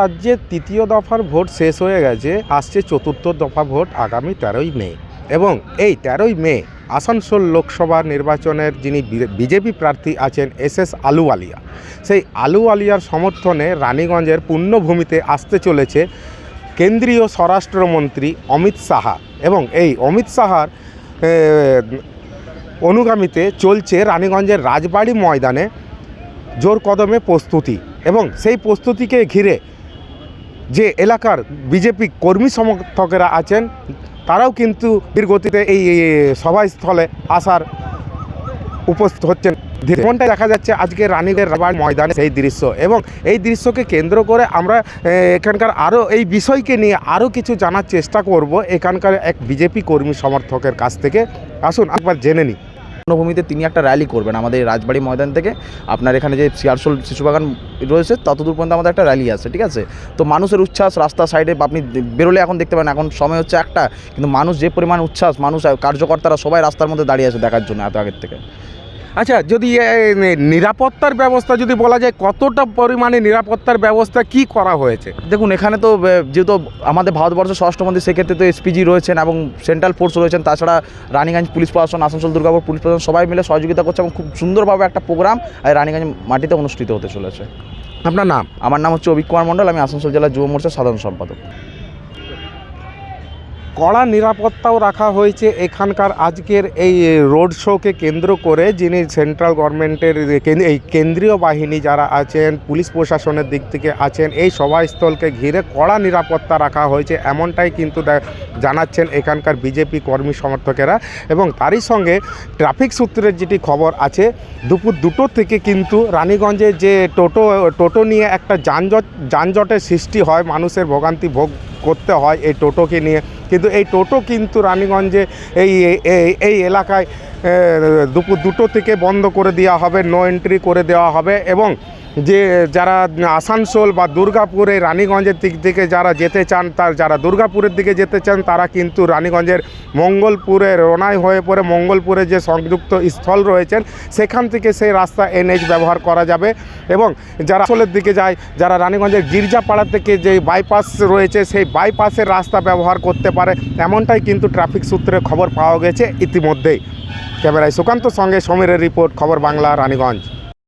রাজ্যে তৃতীয় দফার ভোট শেষ হয়ে গেছে আসছে চতুর্থ দফা ভোট আগামী তেরোই মে। এবং এই তেরোই মে আসানসোল লোকসভা নির্বাচনের যিনি বিজেপি প্রার্থী আছেন এস এস আলুওয়ালিয়া, সেই আলুওয়ালিয়ার সমর্থনে রানীগঞ্জের পুণ্যভূমিতে আসতে চলেছে কেন্দ্রীয় স্বরাষ্ট্রমন্ত্রী অমিত সাহা। এবং এই অমিত সাহার অনুগামীতে চলছে রানীগঞ্জের রাজবাড়ি ময়দানে জোর কদমে প্রস্তুতি। এবং সেই প্রস্তুতিকে ঘিরে যে এলাকার বিজেপি কর্মী সমর্থকেরা আছেন, তারাও কিন্তু বীরগতিতে এই সভাস্থলে আসার উপস্থিত হচ্ছেন। যেমনটা দেখা যাচ্ছে আজকে রানীগের রাবার ময়দানে সেই দৃশ্য এবং এই দৃশ্যকে কেন্দ্র করে আমরা এখানকার আরও এই বিষয়কে নিয়ে আরও কিছু জানার চেষ্টা করব এখানকার এক বিজেপি কর্মী সমর্থকের কাছ থেকে। আসুন, একবার জেনে নিই। বনভূমিতে তিনি একটা র্যালি করবেন আমাদের রাজবাড়ি ময়দান থেকে। আপনার এখানে যে শিয়ারশোল শিশুবাগান রয়েছে, ততদূর পর্যন্ত আমাদের একটা র্যালি আছে, ঠিক আছে? তো মানুষের উচ্ছ্বাস রাস্তা সাইডে আপনি বেরোলে এখন দেখতে পারেন, এখন সময় হচ্ছে একটা, কিন্তু মানুষ যে পরিমাণ উচ্ছ্বাস, মানুষ কার্যকর্তারা সবাই রাস্তার মধ্যে দাঁড়িয়ে আছে দেখার জন্য এত আগের থেকে। আচ্ছা যদি নিরাপত্তার ব্যবস্থা যদি বলা যায় কতটা পরিমাণে নিরাপত্তার ব্যবস্থা কি করা হয়েছে? দেখুন এখানে তো যেহেতু আমাদের ভারতবর্ষ স্বরাষ্ট্রমন্ত্রী সেক্ষেত্রে তো এসপিজি রয়েছেন এবং সেন্ট্রাল ফোর্স রয়েছেন তাছাড়া রানীগঞ্জ পুলিশ প্রশাসন আসানসোল দুর্গাপুর পুলিশ প্রশাসন সবাই মিলে সহযোগিতা করছে এবং খুব সুন্দরভাবে একটা প্রোগ্রাম এই রানীগঞ্জ মাটিতে অনুষ্ঠিত হতে চলেছে। আপনার নাম? আমার নাম হচ্ছে অভিক কুমার মণ্ডল আমি আসানসোল জেলা যুব মোর্চার সাধারণ সম্পাদক। কড়া নিরাপত্তাও রাখা হয়েছে। এখানকার আজকের এই রোড শোকে কেন্দ্র করে যিনি সেন্ট্রাল গভর্নমেন্টের এই কেন্দ্রীয় বাহিনী যারা আছেন, পুলিশ প্রশাসনের দিক থেকে আছেন, এই সভাস্থলকে ঘিরে কড়া নিরাপত্তা রাখা হয়েছে। এমনটাই কিন্তু জানাচ্ছেন এখানকার বিজেপি কর্মী সমর্থকেরা। এবং তারই সঙ্গে ট্রাফিক সূত্রের যেটি খবর আছে, দুপুর দুটো থেকে কিন্তু রানীগঞ্জে যে টোটো টোটো নিয়ে একটা যানজট যানজটের সৃষ্টি হয়, মানুষের ভোগান্তি ভোগ করতে হয় এই টোটোকে নিয়ে। কিন্তু এই টোটো কিন্তু রানীগঞ্জে এই, এই- এলাকায় দুপুর দুটো থেকে বন্ধ করে দেওয়া হবে নো এন্ট্রি করে দেওয়া হবে এবং যে যারা আসানসোল বা দুর্গাপুরে রানীগঞ্জের দিক থেকে যারা যেতে চান, তার যারা দুর্গাপুরের দিকে যেতে চান, তারা কিন্তু রানীগঞ্জের মঙ্গলপুরে রোনায় হয়ে পড়ে মঙ্গলপুরে যে সংযুক্ত স্থল রয়েছেন, সেখান থেকে সেই রাস্তা এনএইচ ব্যবহার করা যাবে। এবং যারা আসলের দিকে যায়, যারা রানীগঞ্জের গির্জাপাড়া থেকে যে বাইপাস রয়েছে, সেই বাইপাসের রাস্তা ব্যবহার করতে পারে। এমনটাই কিন্তু ট্রাফিক সূত্রে খবর পাওয়া গেছে ইতিমধ্যেই। ক্যামেরায় সুকান্ত, সঙ্গে সমীরের রিপোর্ট, খবর বাংলা, রানীগঞ্জ।